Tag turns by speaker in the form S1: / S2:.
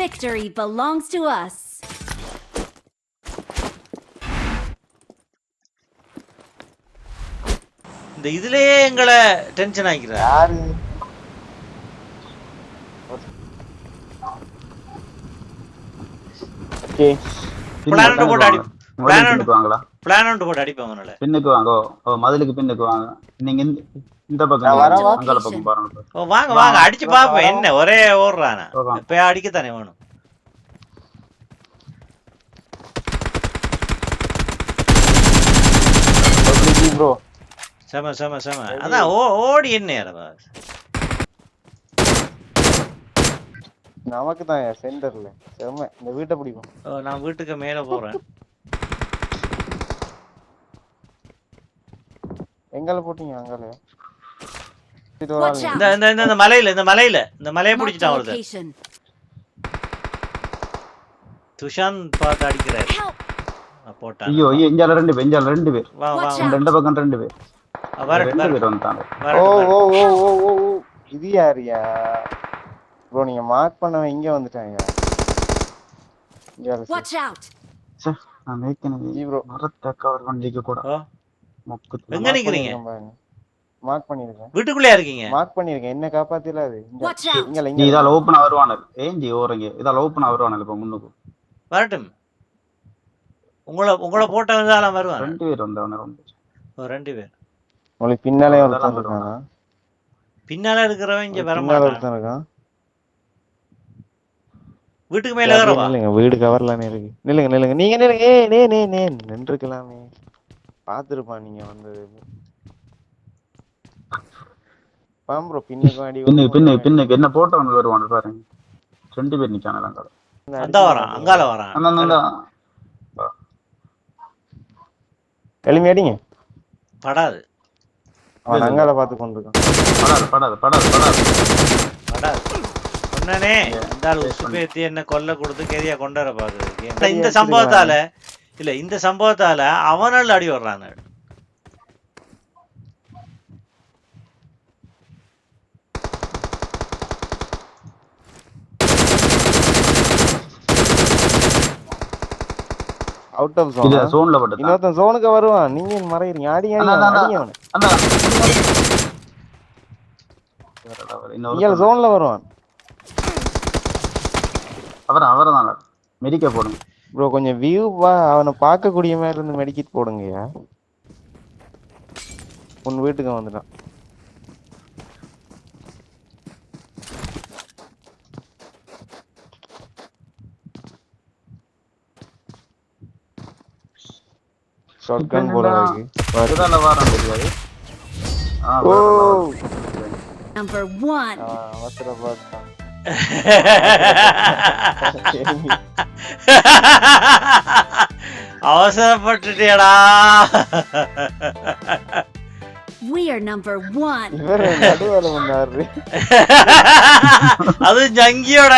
S1: Victory belongs to us.
S2: இந்த இதுலயே எங்களை டென்ஷன் ஆகிக்கிற
S3: யாரு? ஓகே.
S2: பிளான் போட்டு அடி பிளான்
S4: பின்னுக்கு வாங்களா?
S2: பிளான் போட்டு அவனால
S4: பின்னுக்கு வாங்க. மதிலுக்கு பின்னுக்கு வாங்க. நீங்க இந்த பக்கம்? வாங்க.
S2: வாங்க. அடிச்சு பாப்பேன் என்ன? ஒரே ஓடுறானா. இப்ப அடிக்கத்தானே வேணும்?
S3: ப்ரோ
S2: செம செம செம. அதான் ஓ ஓடி என்ன
S3: நமக்கு தான் சென்டர்ல. செம்ம இந்த வீட்டை பிடிக்கும்.
S2: ஓ, நான் வீட்டுக்கு மேல போறேன்.
S3: எங்கால போட்டீங்க அங்கால?
S2: இந்த இந்த இந்த- இந்த மலையில இந்த மலையில இந்த மலையை பிடிச்சிட்டான்
S1: location.
S2: துஷாந்த் பார்த்து அடிக்கிறாரு. போட்டான்.
S4: ஐயோ ஐயோ இஞ்சால ரெண்டு பேர் இஞ்சால ரெண்டு பேர்.
S2: வா வா.
S4: ரெண்டு பக்கம் ரெண்டு பேர். ரெண்டு பேர் வந்துட்டாங்க.
S3: ஓ ஓ. ஓ ஓ ஓ ஓ. இது யாருயா ப்ரோ நீங்க மார்க் பண்ணவன் இங்க வந்துட்டாங்க
S1: out!
S4: ச்சே, நான் மேய்க்கணும்
S3: ஜி ப்ரோ.
S4: மரத்தை கவர் பண்ணிக்க கூட.
S2: எங்க நிக்கிறீங்க?
S3: மார்க் பண்ணிருக்கேன்.
S2: வீட்டுக்குள்ளே இருக்கீங்க?
S3: மார்க் பண்ணிருக்கேன். என்ன காப்பாத்தில அது? இங்க. இங்க
S4: இதால ஓப்பனா வருவானல் ஏஞ்சி ஓரங்க இதால ஓப்பனா வருவானல் இப்ப முன்னுக்கு.
S2: வரட்டும். உங்களை உங்களை போட்டவங்க வருவான்
S4: ரெண்டு பேர் வந்தவன ரொம்ப
S2: ஓ, ரெண்டு பேர்.
S3: உங்களுக்கு பின்னாலே ஒருத்தன் இருக்கானா?
S2: பின்னால இருக்கிறவன் இங்க வர மாட்டான்.
S3: இருக்கான்.
S2: வீட்டுக்கு மேல வரவா?
S3: நில்லுங்க வீடு கவர்லானே இருக்கு. நில்லுங்க நில்லுங்க. நீங்க நில்லுங்க. ஏ நே நே நே நின்றுக்கலாமே. பாத்துருப்பான் நீங்க வந்தது. பாம் ப்ரோ பின்னுக்கு அடி
S4: பின்னுக்கு பின்னுக்கு பின்னுக்கு. என்ன போட்டவனுக்கு வருவானல் பாருங்க. ரெண்டு பேர் நிக்கானல் அங்கால
S2: அந்த வரான் அங்கால வரான்.
S4: அந்த அந்த
S3: எளிமை அடிங்க.
S2: படாது.
S3: அவன் அங்கால பார்த்து கொண்டிருக்கான்.
S4: படாது படாது படாது படாது.
S2: படாது. சொன்னனே இந்த ஆள் உசுப்பேத்தி என்ன கொல்ல கொடுத்து கேதியா கொண்டு வர பாக்குது இந்த சம்பவத்தால இல்ல இந்த சம்பவத்தால அவனால் அடி வர்றான்.
S3: அவுட் ஆஃப் ஜோன்
S4: சோன்ல பட்டது
S3: இன்னொருத்தன் ஜோனுக்கு வருவான். நீங்க மறையறீங்க இங்க
S4: இன்னொரு
S3: ஜோன்ல வருவான்.
S4: அவர் அவர் மெடிக்க போடுங்க.
S3: ப்ரோ கொஞ்சம் வியூ வா. அவனை பார்க்கக்கூடிய மாதிரி இருந்து மெடிக்கிட் போடுங்கய்யா உன் வீட்டுக்கு வந்துட்டான். ஷாட்கன் போல இருக்கு
S4: வருதால வாரம் தெரியாது ஆ,
S3: ஓ.
S1: Number one.
S3: அவன் அவசரப்பட்டான்
S2: அவசரப்பட்டுட்டியடா
S1: We are number one.
S3: இவர் நடுவில் வந்தாரு
S2: அது ஜங்கியோட